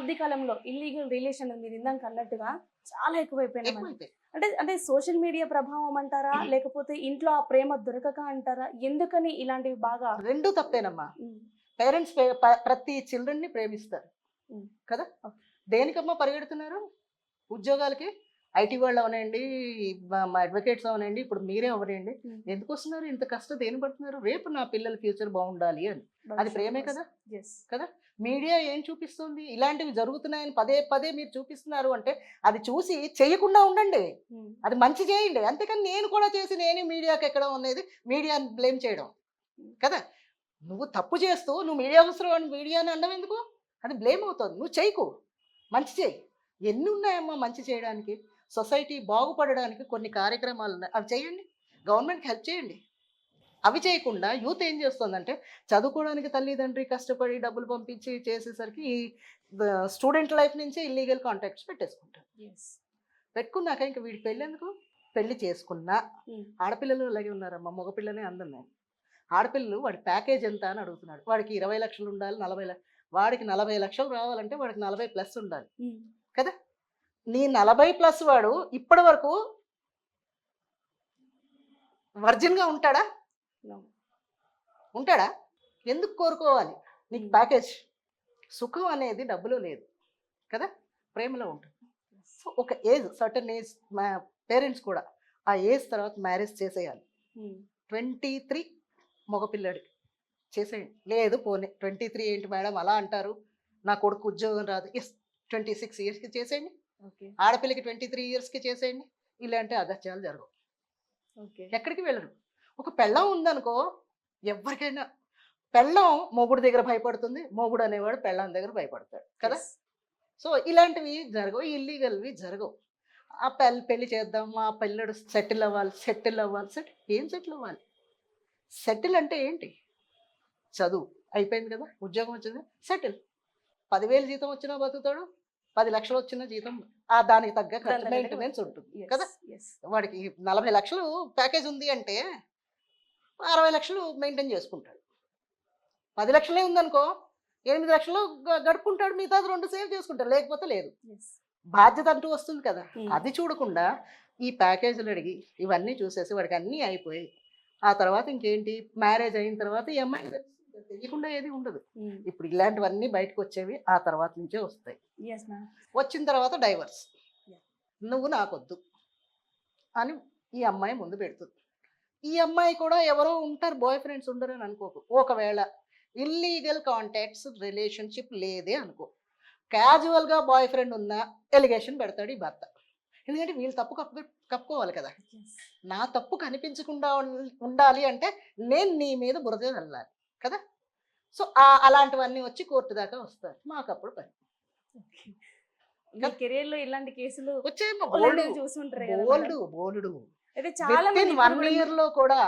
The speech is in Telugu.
కాలంలో ఇల్లీగల్ రిలేషన్ మీరు ఇందాక అన్నట్టుగా చాలా ఎక్కువైపోయినాయి అంటే అంటే సోషల్ మీడియా ప్రభావం అంటారా? లేకపోతే ఇంట్లో ఆ ప్రేమ దొరకక అంటారా? ఎందుకని ఇలాంటివి బాగా రెండు తప్పేనమ్మా. పేరెంట్స్ ప్రతి చిల్డ్రన్ని ప్రేమిస్తారు. కదా. దేనికమ్మా పరిగెడుతున్నారు? ఉద్యోగాలకి? ఐటీ వాళ్ళు అవనండి మా- అడ్వకేట్స్ అవనండి ఇప్పుడు మీరే అవనండి. ఎందుకు వస్తున్నారు ఇంత కష్టం దేని పడుతున్నారు? రేపు నా పిల్లల ఫ్యూచర్ బాగుండాలి అని. అది ప్రేమే కదా? Yes. మీడియా ఏం చూపిస్తుంది? ఇలాంటివి జరుగుతున్నాయని పదే పదే మీరు చూపిస్తున్నారు అంటే అది చూసి చేయకుండా ఉండండి. అది మంచి చేయండి. అంతేకాని నేను కూడా చేసి నేను మీడియాకి ఎక్కడం అనేది మీడియాని బ్లేమ్ చేయడం. కదా? నువ్వు తప్పు చేస్తూ నువ్వు మీడియా అవసరం మీడియాని అనడం ఎందుకు? అది బ్లేమ్ అవుతుంది. నువ్వు చేయకు. మంచి చేయి. ఎన్ని ఉన్నాయమ్మా మంచి చేయడానికి? సొసైటీ బాగుపడడానికి కొన్ని కార్యక్రమాలు ఉన్నాయి. అవి చేయండి. గవర్నమెంట్కి హెల్ప్ చేయండి. అవి చేయకుండా యూత్ ఏం చేస్తుందంటే చదువుకోవడానికి తల్లిదండ్రి కష్టపడి డబ్బులు పంపించి చేసేసరికి ఈ స్టూడెంట్ లైఫ్ నుంచి ఇల్లీగల్ కాంటాక్ట్స్ పెట్టేసుకుంటారు. పెట్టుకున్నాక ఇంకా వీడి పెళ్ళి ఎందుకు పెళ్ళి చేసుకున్నా. ఉమ్, ఆడపిల్లలు అలాగే ఉన్నారమ్మా. మగపిల్లనే అందం నేను ఆడపిల్లలు వాడి ప్యాకేజ్ ఎంత అని అడుగుతున్నాడు. వాడికి ఇరవై లక్షలు ఉండాలి నలభై లక్ష వాడికి నలభై లక్షలు రావాలంటే వాడికి నలభై ప్లస్ ఉండాలి. ఉమ్, కదా? నీ నలభై ప్లస్ వాడు ఇప్పటి వరకు వర్జిన్గా ఉంటాడా. ఉంటాడా? ఎందుకు కోరుకోవాలి? నీకు ప్యాకేజ్? సుఖం అనేది డబ్బులో లేదు కదా? ప్రేమలో ఉంటుంది. సో ఒక ఏజ్ సర్టన్ ఏజ్ మా పేరెంట్స్ కూడా ఆ ఏజ్ తర్వాత మ్యారేజ్ చేసేయాలి. ట్వంటీ త్రీ మగపిల్లాడికి చేసేయండి. లేదు పోనీ. ట్వంటీ త్రీ ఏంటి మేడం అలా అంటారు. నా కొడుకు ఉద్యోగం రాదు. ఎస్ ట్వంటీ సిక్స్ ఇయర్స్కి చేసేయండి. ఆడపిల్లకి ట్వంటీ త్రీ ఇయర్స్కి చేసేయండి. ఇలాంటి అగత్యాలు జరగవు. ఎక్కడికి వెళ్ళరు. ఒక పెళ్ళం ఉందనుకో ఎవరికైనా పెళ్ళం మొగుడు దగ్గర భయపడుతుంది. మొగుడు అనేవాడు పెళ్ళం దగ్గర భయపడతాడు. కదా. సో ఇలాంటివి జరగవు. ఇల్లీగల్వి జరగవు. ఆ పెళ్ళి పెళ్ళి చేద్దాం ఆ పిల్లడు సెటిల్ అవ్వాలి సెటిల్ అవ్వాలి సెట్ ఏం సెటిల్ అవ్వాలి? సెటిల్ అంటే ఏంటి? చదువు. అయిపోయింది కదా? ఉద్యోగం వచ్చింది? సెటిల్. పదివేలు జీతం వచ్చినా బతుకుతాడు. పది లక్షలు వచ్చిన జీతం ఆ దానికి తగ్గ ఖర్చు మెయింటెనెన్స్ ఉంటుంది కదా. వాడికి నలభై లక్షలు ప్యాకేజ్ ఉంది అంటే అరవై లక్షలు మెయింటైన్ చేసుకుంటాడు పది లక్షలే ఉందనుకో ఎనిమిది లక్షలు గడుపుకుంటాడు మిగతా రెండు సేవ్ చేసుకుంటాడు లేకపోతే లేదు. బాధ్యత అంటూ వస్తుంది కదా Hmm. అది చూడకుండా ఈ ప్యాకేజీలు అడిగి ఇవన్నీ చూసేసి వాడికి అన్నీ అయిపోయి ఆ తర్వాత ఇంకేంటి మ్యారేజ్ అయిన తర్వాత ఈ అమ్మాయి తెలియకుండా ఏది ఉండదు. ఇప్పుడు ఇలాంటివన్నీ బయటకు వచ్చేవి ఆ తర్వాత నుంచే వస్తాయి. వచ్చిన తర్వాత డైవర్స్. నువ్వు నాకొద్దు అని ఈ అమ్మాయి ముందు పెడుతుంది. ఈ అమ్మాయి కూడా ఎవరో ఉంటారు బాయ్ ఫ్రెండ్స్ ఉండరు అని అనుకోకు. ఒకవేళ ఇల్లీగల్ కాంటాక్ట్స్ రిలేషన్షిప్ లేదే అనుకో. క్యాజువల్గా బాయ్ ఫ్రెండ్ ఉన్న ఎలిగేషన్ పెడతాడు ఈ భర్త. ఎందుకంటే వీళ్ళు తప్పు కప్పు కప్పుకోవాలి కదా. నా తప్పు కనిపించకుండా ఉండాలి అంటే నేను నీ మీద బురద వెళ్ళాలి కదా? సో ఆ- అలాంటివన్నీ వచ్చి కోర్టు దాకా వస్తారు. మాకు అప్పుడు పని కెరీర్లో ఇలాంటి కేసులు చూసుంటారు బోల్డ్? బోల్డ్. అయితే చాలా మంది వన్ ఇయర్లో కూడా